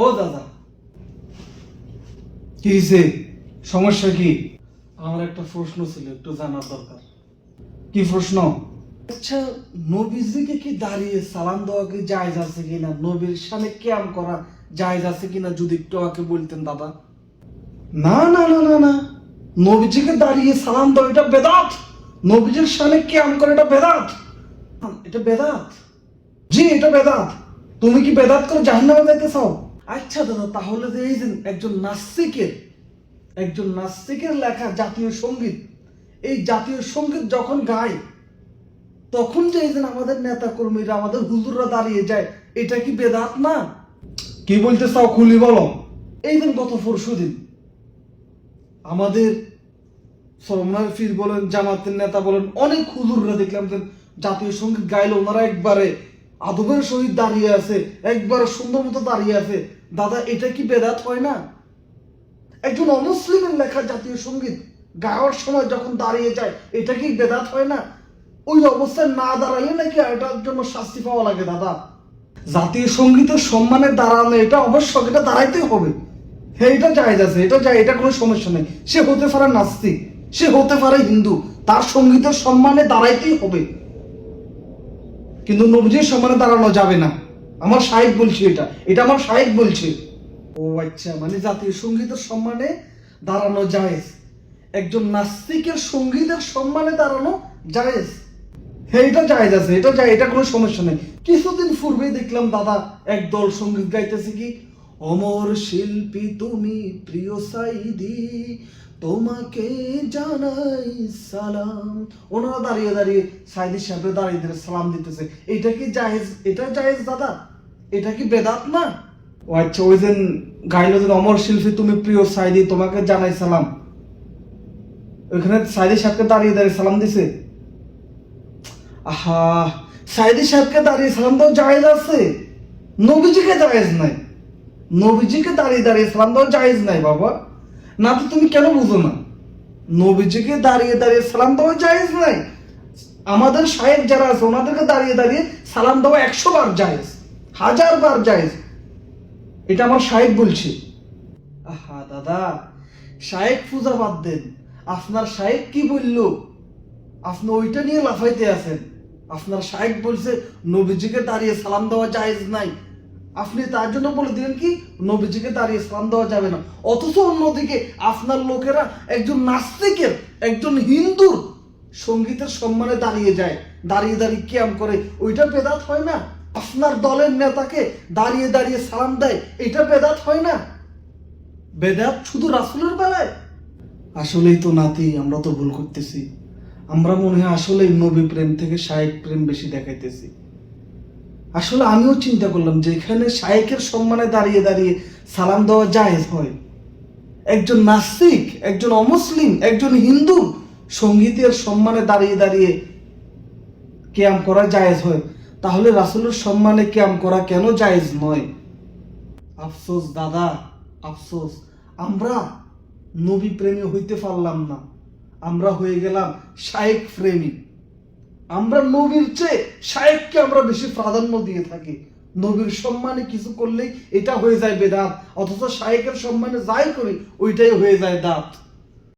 ও দাদা। কি হয়েছে সমস্যা কি? আমার একটা প্রশ্ন ছিল একটু জানার দরকার। কি প্রশ্ন? আচ্ছা নবীজিকে কি দাঁড়িয়ে সালাম দেওয়া কি জায়েজ আছে কিনা? নবীর সামনে ক্যাম করা জায়েজ আছে কিনা যদি একটু আমাকে বলতেন দাদা। না না না না না। নবীজিকে দাঁড়িয়ে সালাম দাও এটা বেদাত। নবীজির সামনে ক্যাম করা এটা বেদাত। এটা বেদাত? জি এটা বেদাত। তুমি কি বেদাত করে জাহান্নামে যাইতে চাও আচ্ছা দাদা তাহলে যে এই যে একজন নাস্তিকের একজন নাস্তিকের লেখা জাতীয় সংগীত এই জাতীয় সংগীত যখন গায় তখন যে এই যে আমাদের নেতা কর্মীরা আমাদের হুজুররা দাঁড়িয়ে যায় এটা কি বেদাত না? কি বলতে চাও খুলি বলো। এই দিন গত পরশু দিন আমাদের সরমনার ফির বলেন জামাতের নেতা বলেন অনেক হুজুররা দেখলাম যে জাতীয় সংগীত গাইলো ওনারা একবারে আদবের সহিত দাঁড়িয়ে আছে, একবার সুন্দর মতো দাঁড়িয়ে আছে। দাদা, এটা কি বেদাত হয় না? একজন অমুসলিমের লেখা জাতীয় সংগীত গাওয়ার সময় যখন দাঁড়িয়ে যায়, এটা কি বেদাত হয় না? ওই অবস্থায় না দাঁড়ালে নাকি এটার জন্য শাস্তি পাওয়া লাগে, দাদা? জাতীয় সঙ্গীতের সম্মানে দাঁড়ানো এটা অবশ্যক এটা দাঁড়াইতেই হবে। হ্যাঁ এটা জায়েজ আছে, এটা যায় এটা কোনো সমস্যা নেই। সে হতে পারে নাস্তিক, সে হতে পারে হিন্দু, তার সঙ্গীতের সম্মানে দাঁড়াইতেই হবে। কিন্তু নবজির সম্মানে দাঁড়ানো যাবে না। আমার সাহেব বলছে এটা। এটা আমার সাহেব বলছে। ও আচ্ছা মানে জাতীয় সঙ্গীতের সম্মানে দাঁড়ানো জায়েজ। একজন নাস্তিকের সঙ্গীতের সম্মানে দাঁড়ানো জায়েজ। হ্যাঁ এটা জায়েজ আছে। এটা যায় এটা কোনো সমস্যা নেই। কিছুদিন পূর্বে দেখলাম দাদা এক দল সংগীত গাইতেছে কি? অমর শিল্পী তুমি প্রিয় সাইদি তোমাকে জানাই সালাম। ওনারা দাঁড়িয়ে দাঁড়িয়ে সাইদি সাহেবের দাঁড়িয়ে দাঁড়িয়ে সালাম দিতেছে। এটা কি জায়েজ এটা জায়েজ দাদা? এটা কি বেদাত না? ও আচ্ছা ওই যে অমর শিল্পী, তুমি প্রিয় সাইদি, তোমাকে জানাই সালাম। ওইখানে সাইদি সাহেবকে দাঁড়িয়ে দাঁড়িয়ে সালাম দিছে। আহা, সাইদি সাহেবকে দাঁড়িয়ে সালাম দাও জায়েজ আছে? নবীজিকে জায়েজ নাই। নবীজিকে দাঁড়িয়ে দাঁড়িয়ে সালাম দাও জায়েজ নাই, বাবা। না তো তুমি কেন বুঝো না? নবীজিকে দাঁড়িয়ে দাঁড়িয়ে সালাম দেওয়া জায়েজ নাই। আমাদের সাহেব যারা আছে, ওনাদেরকে দাঁড়িয়ে দাঁড়িয়ে সালাম দেওয়া একশো বার জায়েজ, হাজার বার জায়েজ। এটা আমার সাহেব বলছে। আহা, দাদা সাহেব পূজা বাদ দেন। আপনার সাহেব কি বলল? আপনি ওইটা নিয়ে লাফাইতে আছেন। আপনার সাহেব বলছে, নবীজিকে দাঁড়িয়ে সালাম দেওয়া জায়েজ নাই। আপনি তার জন্য বলে দিলেন কি? নবীজিকে দাঁড়িয়ে সালাম দেওয়া যাবে না। অথচ অন্যদিকে আপনার লোকেরা একজন নাস্তিকের, একজন হিন্দুর সঙ্গীতের সম্মানে দাঁড়িয়ে যায়। দাঁড়িয়ে দাঁড়িয়ে ক্যাম করে, ওইটা বেদাত হয় না? আপনার দলের নেতাকে দাঁড়িয়ে দাঁড়িয়ে সালাম দেয়, এটা বেদাত হয় না? বেদাত শুধু রাসুলের বেলায়? আসলেই তো নাতি, আমরা তো ভুল করতেছি। আমরা মনে হয় আসলেই নবী প্রেম থেকে শায়েক প্রেম বেশি দেখাইতেছি। আসলে আমিও চিন্তা করলাম যে এখানে শায়েকের সম্মানে দাঁড়িয়ে দাঁড়িয়ে সালাম দেওয়া জায়েজ হয়। একজন নাস্তিক, একজন অমুসলিম, একজন হিন্দু সঙ্গীতের সম্মানে দাঁড়িয়ে দাঁড়িয়ে ক্যাম করা জায়েজ হয়। তাহলে রাসুলের সম্মানে ক্যাম করা কেন জায়েজ নয়? আফসোস দাদা, আফসোস। আমরা নবী প্রেমী হইতে পারলাম না। আমরা হয়ে গেলাম শায়েক প্রেমী। আমরা নবীর চেয়ে সাহেবকে আমরা বেশি প্রাধান্য দিয়ে থাকি। নবীর সম্মানে কিছু করলেই এটা হয়ে যায় বেদাত, অথচ শায়েকের সম্মানে যাই করি, ওইটাই হয়ে যায় দাঁত।